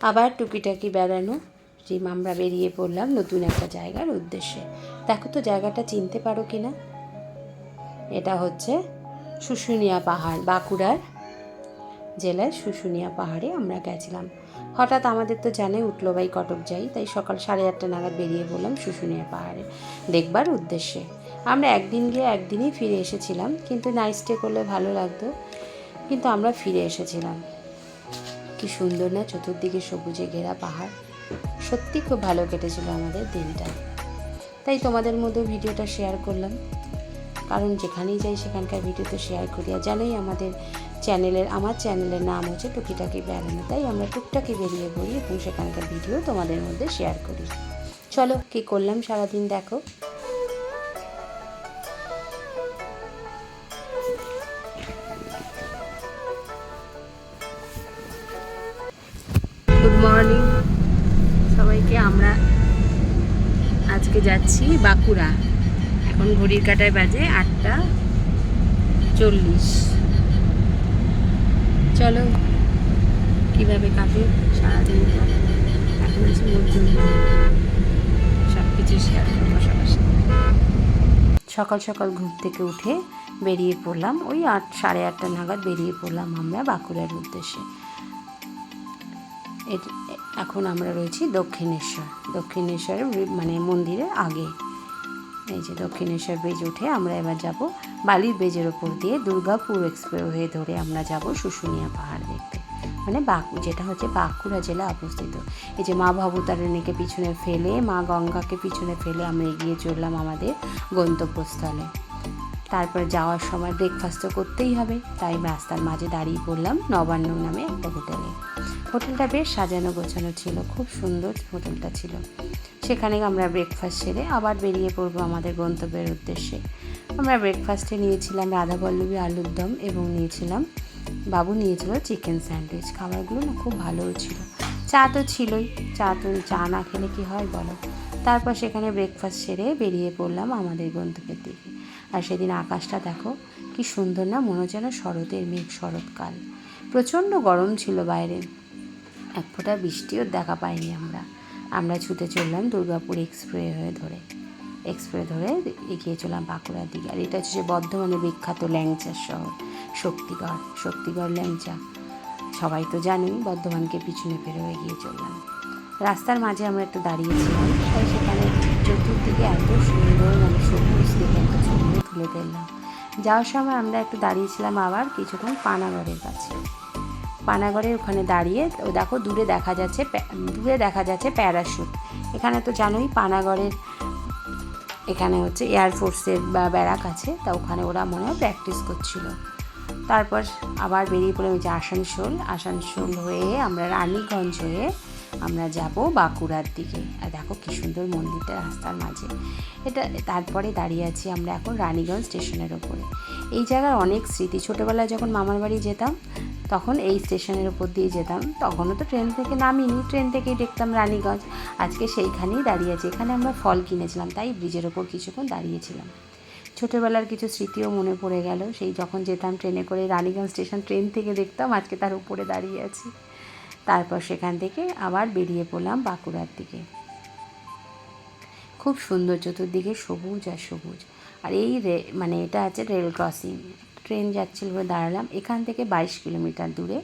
আবার টুকিটাকি বেড়ানো জিম আমরা বেরিয়ে পড়লাম নতুন একটা জায়গার উদ্দেশ্যে। দেখো তো জায়গাটা চিনতে পারো কি না এটা হচ্ছে শুশুনিয়া পাহাড়, বাঁকুড়ার জেলার শুশুনিয়া পাহাড়ে আমরা গেছিলাম। হঠাৎ আমাদের তো জানে উঠল বাই কটক যাই, তাই সকাল সাড়ে আটটা নাগাদ বেরিয়ে পড়লাম শুশুনিয়া পাহাড়ে দেখবার উদ্দেশ্যে। আমরা একদিন গিয়ে একদিনই ফিরে এসেছিলাম, কিন্তু নাইট স্টে করলে ভালো লাগতো, কিন্তু আমরা ফিরে এসেছিলাম। কি সুন্দর না চতুর্দিকে সবুজে ঘেরা পাহাড়। সত্যি খুব ভালো কেটেছিল আমাদের দিনটা। তাই তোমাদের মধ্যে ভিডিওটা শেয়ার করলাম। কারণ যেখানেই যাই সেখানকার ভিডিও তো শেয়ার করি। আর জানোই আমাদের চ্যানেলের আমার চ্যানেলের নাম হচ্ছে টুকিটাকি বেড়ানো তাই আমরা টুকটাকি বেরিয়ে পড়ি এবং সেখানকার ভিডিও তোমাদের মধ্যে শেয়ার করি। চলো কী করলাম সারাদিন দেখো। মর্নিং। সবাইকে আমরা আজকে যাচ্ছি বাঁকুড়া। এখন ঘড়ির কাটায় বাজে আটটা চল্লিশ। চলো, কীভাবে কাটে সারাদিনটা এখন আছে সব কিছু শেয়ার করব সকাল সকাল ঘুম থেকে উঠে বেরিয়ে পড়লাম। ওই আট, সাড়ে আটটা নাগাদ বেরিয়ে পড়লাম আমরা বাঁকুড়ার উদ্দেশ্যে। এখন আমরা রয়েছি দক্ষিণেশ্বর। দক্ষিণেশ্বরের বি- মানে মন্দিরের আগে। এই যে দক্ষিণেশ্বর ব্রিজ উঠে আমরা এবার যাব বালির ব্রিজের ওপর দিয়ে দুর্গাপুর এক্সপ্রেস হয়ে ধরে আমরা যাব শুশুনিয়া পাহাড় দেখতে। মানে বাঁকু, যেটা হচ্ছে বাঁকুড়া জেলা অবস্থিত। এই যে মা ভবতারিণীকে পিছনে ফেলে, মা গঙ্গাকে পিছনে ফেলে আমরা এগিয়ে চললাম আমাদের গন্তব্যস্থলে। তারপর যাওয়ার সময় ব্রেকফাস্ট তো করতেই হবে, তাই রাস্তার মাঝে দাঁড়িয়ে পড়লাম নবান্ন নামে একটা হোটেলে হোটেলটা বেশ সাজানো গোছানো ছিল, খুব সুন্দর হোটেলটা ছিল। সেখানে আমরা ব্রেকফাস্ট সেরে আবার বেরিয়ে পড়ব আমাদের গন্তব্যের উদ্দেশ্যে। আমরা ব্রেকফাস্টে নিয়েছিলাম রাধাবল্লভী আলুর দম এবং নিয়েছিলাম, বাবু নিয়েছিল চিকেন স্যান্ডউইচ খাবারগুলো না খুব ভালোও ছিল। চা তো ছিলই, চা তো, চা না খেলে কি হয় বলো? তারপর সেখানে ব্রেকফাস্ট সেরে বেরিয়ে পড়লাম আমাদের গন্তব্যের দিকে। আর সেদিন আকাশটা দেখো, কি সুন্দর না, মনে হচ্ছে যেন শরতের মেঘ, শরৎকাল। প্রচণ্ড গরম ছিল বাইরে। এক ফোঁটা বৃষ্টিও দেখা পাইনি আমরা। আমরা ছুটে চললাম দুর্গাপুর এক্সপ্রে হয়ে ধরে। এক্সপ্রে ধরে এগিয়ে চললাম বাঁকুড়ার দিকে। আর এটা হচ্ছে যে বর্ধমানে বিখ্যাত ল্যাংচার শহর, শক্তিগড় শক্তিগড় ল্যাংচা। সবাই তো জানোই বর্ধমানকে পিছনে ফেরে এগিয়ে চললাম। রাস্তার মাঝে আমরা একটু দাঁড়িয়েছিলাম, তাই সেখানে চতুর্দিকে এত সুন্দর মানে সবুজ দেখে একটা ছবি তুলে ফেললাম যাওয়ার সময় আমরা একটু দাঁড়িয়েছিলাম আবার কিছুক্ষণ পানাগড়ের কাছে। পানাগড়ের ওখানে দাঁড়িয়ে ও দেখো দূরে দেখা যাচ্ছে দূরে দেখা যাচ্ছে প্যারাশুট। এখানে তো জানোই পানাগড়ের এখানে হচ্ছে এয়ারফোর্সের বা ব্যারাক আছে, তা ওখানে ওরা মনে হয় প্র্যাকটিস করছিল। তারপর আবার বেরিয়ে এই যে আসানসোল। আসানসোল হয়ে আমরা রানীগঞ্জ হয়ে আমরা যাব বাঁকুড়ার দিকে। আর দেখো কী সুন্দর মন্দিরটা রাস্তার মাঝে। এটা তারপরে দাঁড়িয়ে আছি আমরা এখন রানীগঞ্জ স্টেশনের ওপরে। এই জায়গার অনেক স্মৃতি। ছোটোবেলায় যখন মামার বাড়ি যেতাম, তখন এই স্টেশনের ওপর দিয়ে যেতাম। তখনও তো ট্রেন থেকে নামিনি। ট্রেন থেকেই দেখতাম রানীগঞ্জ। আজকে সেইখানেই দাঁড়িয়ে আছি। এখানে আমরা ফল কিনেছিলাম, তাই ব্রিজের ওপর কিছুক্ষণ দাঁড়িয়েছিলাম। ছোটোবেলার কিছু স্মৃতিও মনে পড়ে গেল। সেই যখন যেতাম ট্রেনে করে রানীগঞ্জ স্টেশন ট্রেন থেকে দেখতাম, আজকে তার উপরে দাঁড়িয়ে আছি। তারপর সেখান থেকে আবার বেরিয়ে পড়লাম বাঁকুড়ার দিকে। খুব সুন্দর চতুর্দিকে সবুজ আর সবুজ। আর এই রে মানে এটা আছে রেল ক্রসিং। ট্রেন যাচ্ছিল বলে দাঁড়ালাম। এখান থেকে বাইশ কিলোমিটার দূরে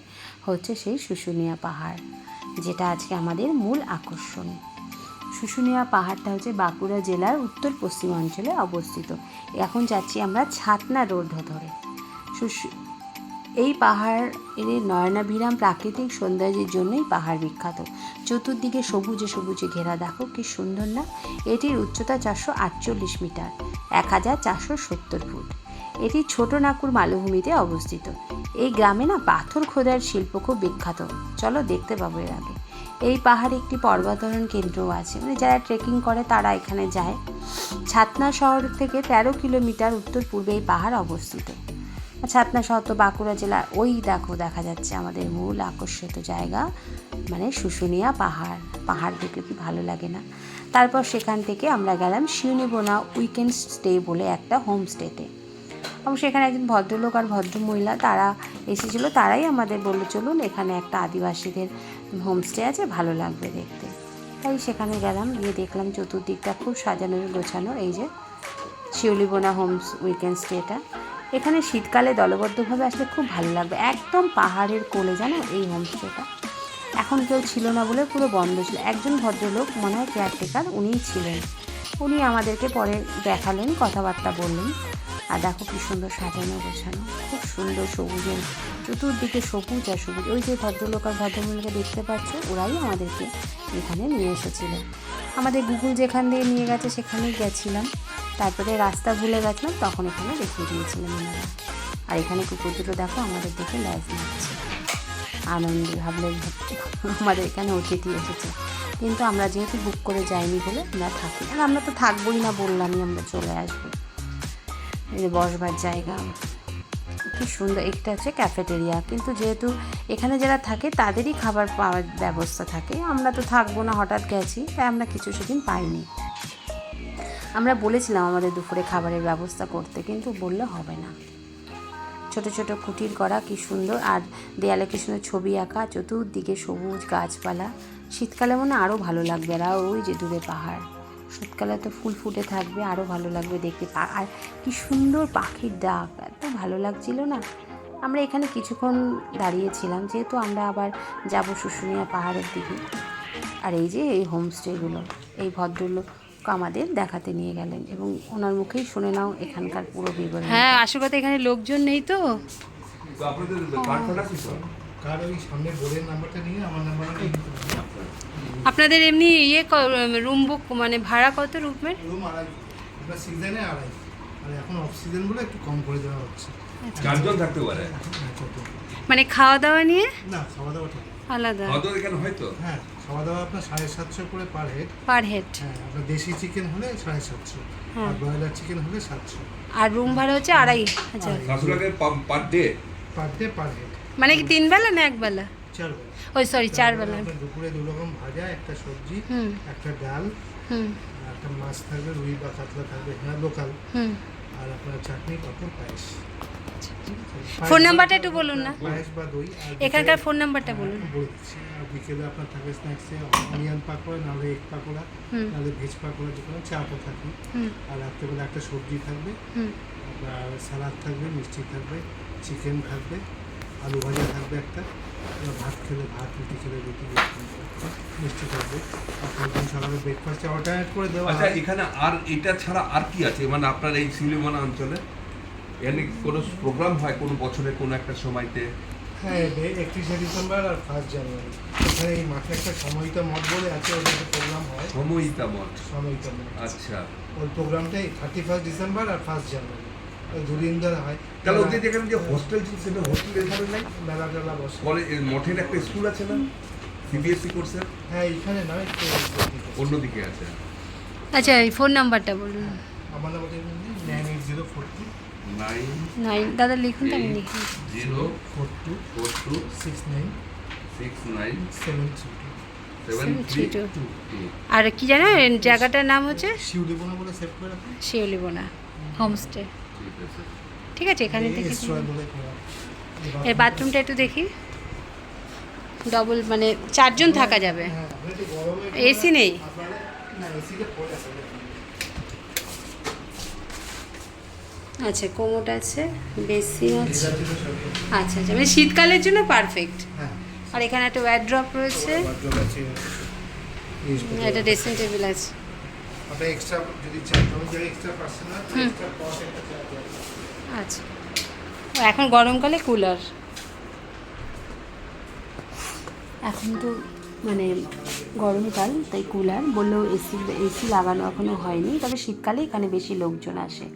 হচ্ছে সেই শুশুনিয়া পাহাড়, যেটা আজকে আমাদের মূল আকর্ষণ। শুশুনিয়া পাহাড়টা হচ্ছে বাঁকুড়া জেলার উত্তর পশ্চিমাঞ্চলে অবস্থিত। এখন যাচ্ছি আমরা ছাতনা রোড ধরে। শুশু এই পাহাড় এর নয়নাভিরাম প্রাকৃতিক সৌন্দর্যের জন্যই পাহাড় বিখ্যাত। চতুর্দিকে সবুজে সবুজে ঘেরা। দেখো কি সুন্দর না? এটির উচ্চতা চারশো আটচল্লিশ মিটার, এক হাজার চারশো সত্তর ফুট। এটি ছোট নাকুর মালভূমিতে অবস্থিত। এই গ্রামে না পাথর খোদার শিল্প খুব বিখ্যাত। চলো দেখতে পাবো এর আগে। এই পাহাড়ে একটি পর্বতারোহণ কেন্দ্রও আছে। মানে যারা ট্রেকিং করে তারা এখানে যায়। ছাতনা শহর থেকে তেরো কিলোমিটার উত্তর পূর্বে এই পাহাড় অবস্থিত। ছাতনা শহর তো বাঁকুড়া জেলার ওই দেখো, দেখা যাচ্ছে আমাদের মূল আকর্ষিত জায়গা মানে শুশুনিয়া পাহাড়। পাহাড় দেখলে কি ভালো লাগে না? তারপর সেখান থেকে আমরা গেলাম শিউনিবোনা উইকেন্ড স্টে বলে একটা হোমস্টেতে। এবং সেখানে একজন ভদ্রলোক আর ভদ্রমহিলা, তারা এসেছিল, তারাই আমাদের বলল, চলুন, এখানে একটা আদিবাসীদের হোমস্টে আছে, ভালো লাগবে দেখতে। তাই সেখানে গেলাম, গিয়ে দেখলাম চতুর্দিকটা খুব সাজানো গোছানো, এই যে শিউলিবোনা হোমস উইকেন্ড স্টেটা। এখানে শীতকালে দলবদ্ধভাবে আসলে খুব ভালো লাগবে। একদম পাহাড়ের কোলে জানো এই হোমস্টেটা এখন কেউ ছিল না বলে পুরো বন্ধ ছিল। একজন ভদ্রলোক, মনে হয় কেয়ারটেকার উনিই ছিলেন। উনি আমাদেরকে পরে দেখালেন, কথাবার্তা বললেন। আর দেখো কি সুন্দর সাজানো গোছানো। খুব সুন্দর সবুজের চতুর্দিকে সবুজ আর সবুজ। ওই যে ভদ্রলোক আর ভদ্রমহিলাকে দেখতে পাচ্ছ, ওরাই আমাদেরকে এখানে নিয়ে এসেছিল। আমাদের গুগল যেখান দিয়ে নিয়ে গেছে, সেখানেই গেছিলাম। তারপরে রাস্তা ভুলে গেছিলাম, তখন এখানে দেখিয়ে দিয়েছিলাম ওনারা। আর এখানে কুকুর দুটো দেখো, আমাদের দেখে ল্যাজ নিচ্ছে আনন্দে, ভাবলে আমাদের এখানে অতিথি এসেছে। কিন্তু আমরা যেহেতু বুক করে যাইনি বলে আমরা থাকি। আর আমরা তো থাকবোই না বললামই, আমরা চলে আসব। বসবার জায়গা। কি সুন্দর, একটা হচ্ছে ক্যাফেটেরিয়া কিন্তু যেহেতু এখানে যারা থাকে, তাদেরই খাবার পাওয়ার ব্যবস্থা থাকে। আমরা তো থাকব না, হঠাৎ গেছি, তাই আমরা কিছু সেদিন পাইনি। আমরা বলেছিলাম আমাদের দুপুরে খাবারের ব্যবস্থা করতে, কিন্তু বললে হবে না। ছোট ছোট কুটির করা কি সুন্দর, আর দেয়ালে কি সুন্দর ছবি আঁকা, চতুর্দিকে সবুজ গাছপালা। শীতকালে মনে আরও ভালো লাগবে আর ওই যে দূরে পাহাড়। শীতকালে তো ফুল ফুটে থাকবে আরও ভালো লাগবে দেখতে। আর কি সুন্দর পাখির ডাক, এত ভালো লাগছিল না। আমরা এখানে কিছুক্ষণ দাঁড়িয়েছিলাম, যেহেতু আমরা আবার যাব শুশুনিয়া পাহাড়ের দিকে। আর এই যে এই হোমস্টেগুলো এই ভদ্রলোক আমাদের দেখাতে নিয়ে গেলেন এবং ওনার মুখেই শুনে নাও এখানকার পুরো বিবরণ। হ্যাঁ আসল কথা এখানে লোকজন নেই তো। আপনাদের এমনি ইয়ে রুম বুক মানে ভাড়া কত রুমের? রুম আড়াই সিজনে আড়াই। আর এখন অফ সিজন বলে একটু কম করে দেওয়া হচ্ছে। চারজন থাকতে পারে? হ্যাঁ, মানে খাওয়া দাওয়া নিয়ে? না খাওয়া দাওয়া ঠিক। আলাদা। কত এখানে হয়তো হ্যাঁ খাওয়া দাওয়া আপনার সাড়ে সাতশো করে পার হেড পার হেড হ্যাঁ আপনার দেশি চিকেন হলে সাড়ে সাতশো হ্যাঁ। আর ব্রয়লার চিকেন হলে সাতশো। আর রুম ভাড়া হচ্ছে আড়াই হাজার। শাশুড়াকে per day per day per head মানে কি তিন বেলা না এক বেলা? চার বেলা। ওই সরি চার বেলা। দুপুরে দু রকম ভাজা একটা সবজি হুম। একটা ডাল হুম। আর একটা মাছ থাকবে রুই বা কাতলা থাকবে হ্যাঁ লোকাল হুম। আর আপনার চাটনি পাপড় পায়েস। ফোন নাম্বারটা একটু বলুন না। এখানকার ফোন নাম্বারটা বলুন। বিকেলে আপনার থাকে স্ন্যাক্সে অনিয়ন পাকোড়া নাহলে এগ পাকোড়া হুম। নাহলে ভেজ পাকোড়া যে কোনো চাপও থাকবে। হুম। আর রাত্রেবেলা একটা সবজি থাকবে। হুম। আর স্যালাড থাকবে মিষ্টি থাকবে চিকেন থাকবে আলু ভাজা থাকবে একটা। ভাত খেলে ভাত রুটি খেলে রুটি মিষ্টি থাকবে। আপনার দিন সকালে ব্রেকফাস্টে অল্টারনেট করে দেওয়া আচ্ছা এখানে আর এটা ছাড়া আর কি আছে? মানে আপনার এই শিউলিমানা অঞ্চলে? এখানে কোনো প্রোগ্রাম হয় কোনো বছরে কোনো একটা সময়তে? হ্যাঁ একত্রিশে ডিসেম্বর আর ফার্স্ট জানুয়ারি এখানে এই মাঠে একটা সময়িতা মঠ বলে আছে ওর একটা প্রোগ্রাম হয়। সময়িতা মঠ। সময়িতা মঠ। আচ্ছা। ওই প্রোগ্রামটাই থার্টি ফার্স্ট ডিসেম্বর আর ফার্স্ট জানুয়ারি দুদিন ধরে হয়। তাহলে ওদের যেখানে যে হোস্টেল ছিল সেটা হোস্টেল এখানে নাই? মেলা টেলা বসে। কলেজ মঠের একটা স্কুল আছে না? সিবিএসসি কোর্সের হ্যাঁ এইখানে নয় একটু অন্যদিকে। আছে। আচ্ছা এই ফোন নাম্বারটা বলুন। আমার নাম হচ্ছে nine eight zero four two nine দাদা লিখুন তো আমি লিখি zero four two four two six nine six nine seven three two. আর কি জানেন জায়গাটার নাম হচ্ছে? শিউলিবোনা বলে সেভ করে রাখুন শিউলিবোনা হোমস্টে। ঠিক আছে। এখানে দেখি। এর বাথরুমটা একটু দেখি। ডবল মানে চারজন থাকা যাবে। হ্যাঁ, গরমে এসি নেই আপনারা না এসিটা পড়ে আছে আচ্ছা কোমোট আছে বেসিন আছে। আচ্ছা আচ্ছা মানে শীতকালের জন্য পারফেক্ট হ্যাঁ। আর এখানে একটা রয়েছে। wardrobe আছে use করতে একটা ড্রেসিং টেবিল আছে। আপনি এক্সট্রা যদি চান তখন জায়গায় extra personal hmm. Extra cost একটা আছে আচ্ছা। ও, এখন গরমকালে কুলার এখন তো মানে গরমকাল তাই কুলার বললেও এসি এসি লাগানো এখনও হয়নি তবে শীতকালে এখানে বেশি লোকজন আসে।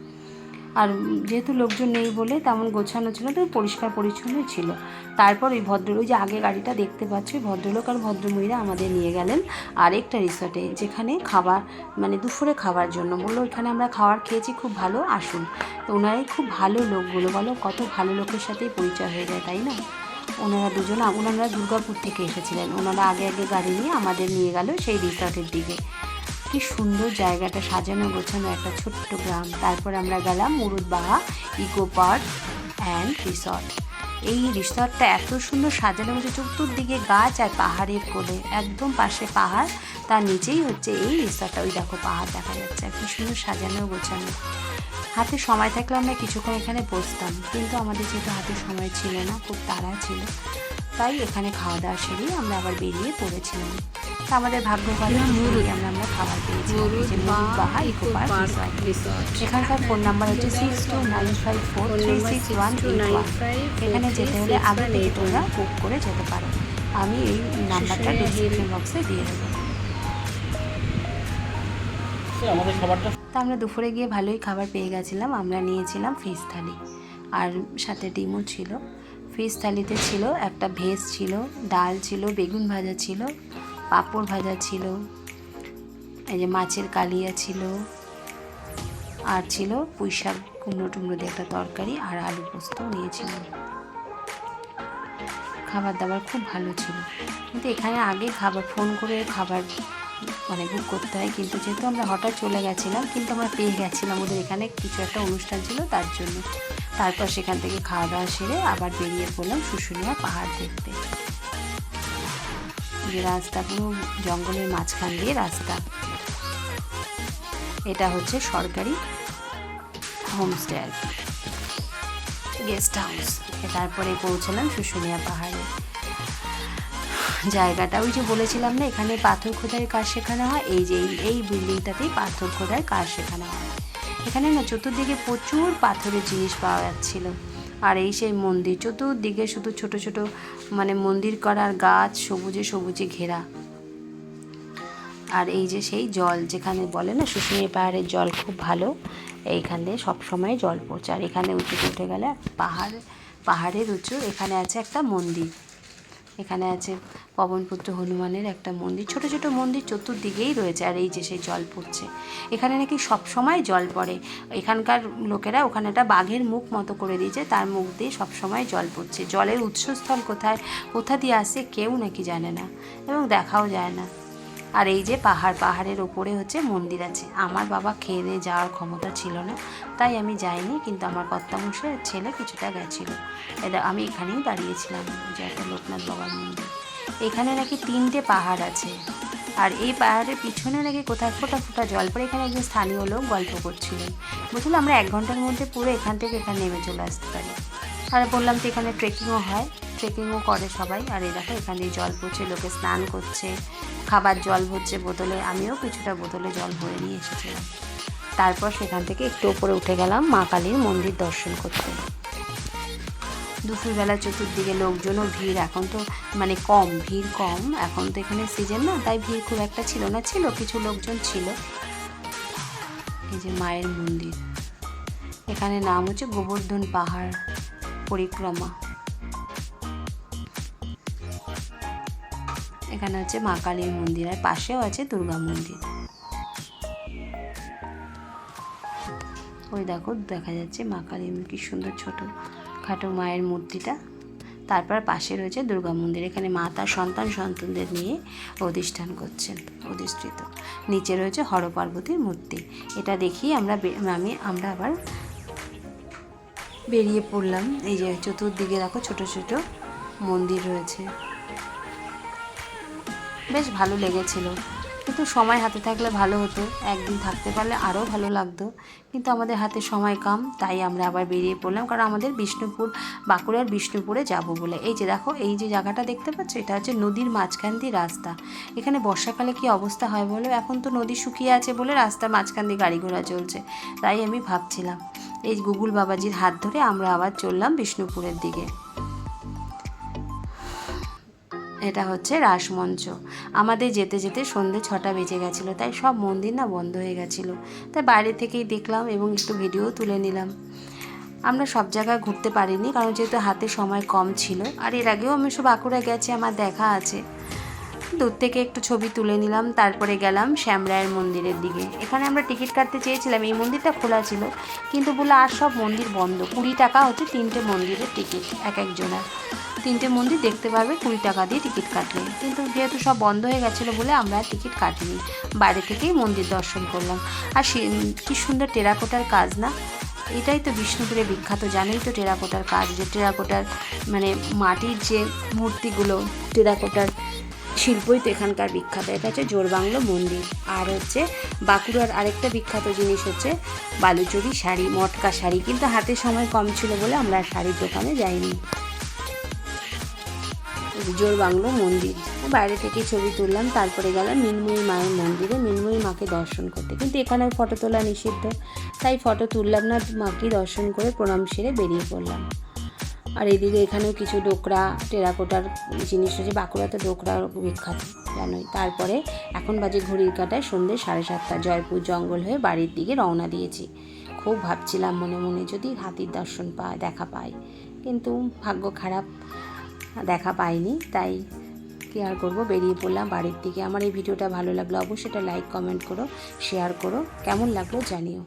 আর যেহেতু লোকজন নেই বলে তেমন গোছানো ছিল তো পরিষ্কার পরিচ্ছন্নই ছিল। তারপর ওই ভদ্রলোক যে আগে গাড়িটা দেখতে পাচ্ছি ভদ্রলোক আর ভদ্রমহিলা আমাদের নিয়ে গেলেন আরেকটা রিসর্টে, যেখানে খাবার মানে দুপুরে খাওয়ার জন্য। বলল, ওইখানে আমরা খাবার খেয়েছি, খুব ভালো, আসুন। তো ওনারাই খুব ভালো লোকগুলো, বলো, কত ভালো লোকের সাথেই পরিচয় হয়ে যায়, তাই না? ওনারা দুজন, ওনারা দুর্গাপুর থেকে এসেছিলেন। ওনারা আগে আগে গাড়ি নিয়ে আমাদের নিয়ে গেল সেই রিসর্টের দিকে। কি সুন্দর জায়গাটা সাজানো, গোছানো একটা ছোট্ট গ্রাম। তারপর আমরা গেলাম Murudbaha eco park and resort. এই রিসর্টটা এত সুন্দর সাজানো হচ্ছে চতুর্দিকে গাছ আর পাহাড়ের কোলে। একদম পাশে পাহাড়, তার নিচেই হচ্ছে এই রিসর্টটা। ওই দেখো পাহাড় দেখা যাচ্ছে, কি সুন্দর সাজানো, গোছানো। হাতে সময় থাকলে আমরা কিছুক্ষণ এখানে বসতাম, কিন্তু আমাদের যেহেতু হাতে সময় ছিল না, খুব তাড়া ছিল। তাই এখানে খাওয়া দাওয়া সেরে আমরা আবার বেরিয়ে পড়েছিলাম। তা আমাদের ভাগ্য ভালো আমরা আমরা খাবার ইকো পার্ক রিসর্ট এখানকার ফোন নাম্বার হচ্ছে six two nine five four three six one এখানে যেতে হলে আগে থেকে তোমরা বুক করে যেতে পারো। আমি এই নাম্বারটা ডিসক্রিপশন বক্সে দিয়ে দেবো। আমাদের খাবারটা তা আমরা দুপুরে গিয়ে ভালোই খাবার পেয়ে গেছিলাম আমরা নিয়েছিলাম ফিশ থালি আর সাথে ডিমও ছিল। ফিশ থালিতে ছিল, একটা ভেজ ছিল, ডাল ছিল, বেগুন ভাজা ছিল, পাঁপড় ভাজা ছিল, এই যে মাছের কালিয়া ছিল, আর ছিল পুঁই শাক কুমড়ো টুমড়ো দিয়ে একটা তরকারি আর আলু পোস্ত নিয়েছিলাম খাবার দাবার খুব ভালো ছিল। কিন্তু এখানে আগে খাবার, ফোন করে খাবার মানে বুক করতে হয়, কিন্তু যেহেতু আমরা হঠাৎ চলে গেছিলাম, কিন্তু আমরা পেয়ে গেছিলাম। ওদের এখানে কিছু একটা অনুষ্ঠান ছিল তার জন্য। তারপর সেখান থেকে খাওয়া দাওয়া সেরে আবার বেরিয়ে পড়লাম শুশুনিয়া পাহাড় দেখতে। যে রাস্তা পুরো জঙ্গলের মাঝখান দিয়ে রাস্তা। এটা হচ্ছে সরকারি হোমস্টে আর কি। গেস্ট হাউস তারপরে পৌঁছলাম শুশুনিয়া পাহাড়ে। জায়গাটা ওই যে বলেছিলাম না, এখানে পাথর খোদাই কাজ শেখানো হয়, এই যে এই- বিল্ডিংটাতেই পাথর খোদাই কাজ শেখানো হয়। এখানে না চতুর্দিকে প্রচুর পাথরের জিনিস পাওয়া যাচ্ছিল। আর এই সেই মন্দির, চতুর্দিকে শুধু ছোট ছোট মানে মন্দির করার গাছ সবুজে সবুজে ঘেরা। আর এই যে সেই জল যেখানে বলে না শুশুনিয়া পাহাড়ের জল খুব ভালো, এইখান দিয়ে সবসময় জল পড়ছে। আর এখানে উঁচুতে উঠে গেলে পাহাড়, পাহাড়ের উঁচু, এখানে আছে একটা মন্দির। এখানে আছে পবনপুত্র হনুমানের একটা মন্দির। ছোট ছোট মন্দির চতুর্দিকেই রয়েছে আর এই যে সেই জল পড়ছে। এখানে নাকি সব সময় জল পড়ে। এখানকার লোকেরা ওখানে একটা বাঘের মুখ মতো করে দিয়েছে, তার মুখ দিয়ে সবসময় জল পড়ছে। জলের উৎসস্থল কোথায়, কোথা দিয়ে আসে কেউ নাকি জানে না এবং দেখাও যায় না। আর এই যে পাহাড়, পাহাড়ের ওপরে হচ্ছে মন্দির আছে। আমার বাবা খেয়ে দিয়ে যাওয়ার ক্ষমতা ছিল না, তাই আমি যাইনি, কিন্তু আমার কর্তামশাইয়ের ছেলে কিছুটা গেছিল। এটা আমি এখানেই দাঁড়িয়েছিলাম, যে একটা লোকনাথ বাবার মন্দির। এখানে নাকি তিনটে পাহাড় আছে। আর এই পাহাড়ের পিছনে নাকি কোথায় ফোটা ফোটা জল পড়ে, এখানে একজন স্থানীয় লোক গল্প করছিলেন বুঝলো আমরা এক ঘণ্টার মধ্যে পুরো এখান থেকে এখানে নেমে চলে আসতে পারি। আর বললাম, তো এখানে ট্রেকিংও হয় ট্রেকিংও করে সবাই। আর এই দেখো, এখানে জল পড়ছে, লোকে স্নান করছে। খাবার জল ভরছে বোতলে, আমিও কিছুটা বোতলে জল ভরে নিয়ে এসেছিলাম। তারপর সেখান থেকে একটু ওপরে উঠে গেলাম, মা কালীর মন্দির দর্শন করতে। দুপুরবেলা চতুর্দিকে লোকজনও ভিড় এখন তো মানে কম, ভিড় কম। এখন তো এখানে সিজন না, তাই ভিড় খুব একটা ছিল না, ছিল, কিছু লোকজন ছিল। এই যে মায়ের মন্দির। এখানে নাম হচ্ছে গোবর্ধন পাহাড় পরিক্রমা। এখানে হচ্ছে মা কালীর মন্দির, আর পাশেও আছে দুর্গা মন্দির। ওই দেখো, দেখা যাচ্ছে মা কালীর কি সুন্দর ছোট খাটো মায়ের মূর্তিটা। তারপর পাশে রয়েছে দুর্গা মন্দির, এখানে মা তার সন্তান সন্তানদের নিয়ে অধিষ্ঠান করছেন, অধিষ্ঠিত। নিচে রয়েছে হর পার্বতীর মূর্তি, এটা দেখি আমরা আমি, আমরা আবার বেরিয়ে পড়লাম। এই যে চতুর্দিকে দেখো ছোট ছোট মন্দির রয়েছে। বেশ ভালো লেগেছিল। কিন্তু সময় হাতে থাকলে ভালো হতো। একদিন থাকতে পারলে আরও ভালো লাগতো। কিন্তু আমাদের হাতে সময় কম, তাই আমরা আবার বেরিয়ে পড়লাম। কারণ আমাদের বিষ্ণুপুর, বাঁকুড়ার বিষ্ণুপুরে যাব বলে। এই যে দেখো, এই যে জায়গাটা দেখতে পাচ্ছ, এটা হচ্ছে নদীর মাঝখান দিয়ে রাস্তা। এখানে বর্ষাকালে কি অবস্থা হয় বলো? এখন তো নদী শুকিয়ে আছে বলে রাস্তার মাঝখান দিয়ে গাড়ি ঘোড়া চলছে। তাই আমি ভাবছিলাম, এই গুগল বাবাজির হাত ধরে আমরা আবার চললাম বিষ্ণুপুরের দিকে। এটা হচ্ছে রাসমঞ্চ। আমাদের যেতে যেতে সন্ধে ছটা বেজে গেছিল, তাই সব মন্দির না বন্ধ হয়ে গেছিল। তাই বাইরে থেকেই দেখলাম এবং একটু ভিডিও তুলে নিলাম। আমরা সব জায়গায় ঘুরতে পারিনি, কারণ যেহেতু হাতে সময় কম ছিল। আর এর আগেও আমি সব বাঁকুড়া গেছি, আমার দেখা আছে। দূর থেকে একটু ছবি তুলে নিলাম, তারপরে গেলাম শ্যামরায়ের মন্দিরের দিকে। এখানে আমরা টিকিট কাটতে চেয়েছিলাম, এই মন্দিরটা খোলা ছিল। কিন্তু বলে আর সব মন্দির বন্ধ। কুড়ি টাকা হচ্ছে তিনটে মন্দিরের টিকিট, এক একজনের। তিনটে মন্দির দেখতে পারবে, কুড়ি টাকা দিয়ে টিকিট কাটলে কিন্তু যেহেতু সব বন্ধ হয়ে গেছিল বলে আমরা আর টিকিট কাটিনি, বাইরে থেকেই মন্দির দর্শন করলাম। আর কী সুন্দর টেরাকোটার কাজ না? এটাই তো বিষ্ণুপুরে বিখ্যাত, জানোই তো টেরাকোটার কাজ, যে টেরাকোটার মানে মাটির যে মূর্তিগুলো, টেরাকোটার শিল্পই তো এখানকার বিখ্যাত। এটা হচ্ছে জোরবাংলো মন্দির। আর হচ্ছে বাঁকুড়ার আরেকটা বিখ্যাত জিনিস হচ্ছে বালুচরি শাড়ি, মটকা শাড়ি। কিন্তু হাতে সময় কম ছিল বলে আমরা শাড়ির দোকানে যাইনি। জোর বাংলো মন্দির। বাইরে থেকে ছবি তুললাম, তারপরে গেলাম মিনময়ী মায়ের মন্দিরে। মিনময়ী মাকে দর্শন করতে। কিন্তু এখানে ফটো তোলা নিষিদ্ধ। তাই ফটো তুললাম না, মাকে দর্শন করে প্রণাম সেরে বেরিয়ে পড়লাম। আর এদিকে এখানেও কিছু ডোকরা, টেরাকোটার জিনিস রয়েছে বাঁকুড়া তো ডোকরা বিখ্যাত, জানোই। তারপরে এখন বাজে ঘড়ির কাটায় সন্ধ্যে সাড়ে সাতটা। জয়পুর জঙ্গল হয়ে বাড়ির দিকে রওনা দিয়েছি। খুব ভাবছিলাম মনে মনে যদি হাতির দর্শন পায়, দেখা পাই। কিন্তু ভাগ্য খারাপ। দেখা পাইনি, তাই কি আর করব। বেরিয়ে পড়লাম বাড়ির দিকে। আমার এই ভিডিওটা ভালো লাগল অবশ্যই এটা লাইক কমেন্ট করো শেয়ার করো। কেমন লাগল জানিও।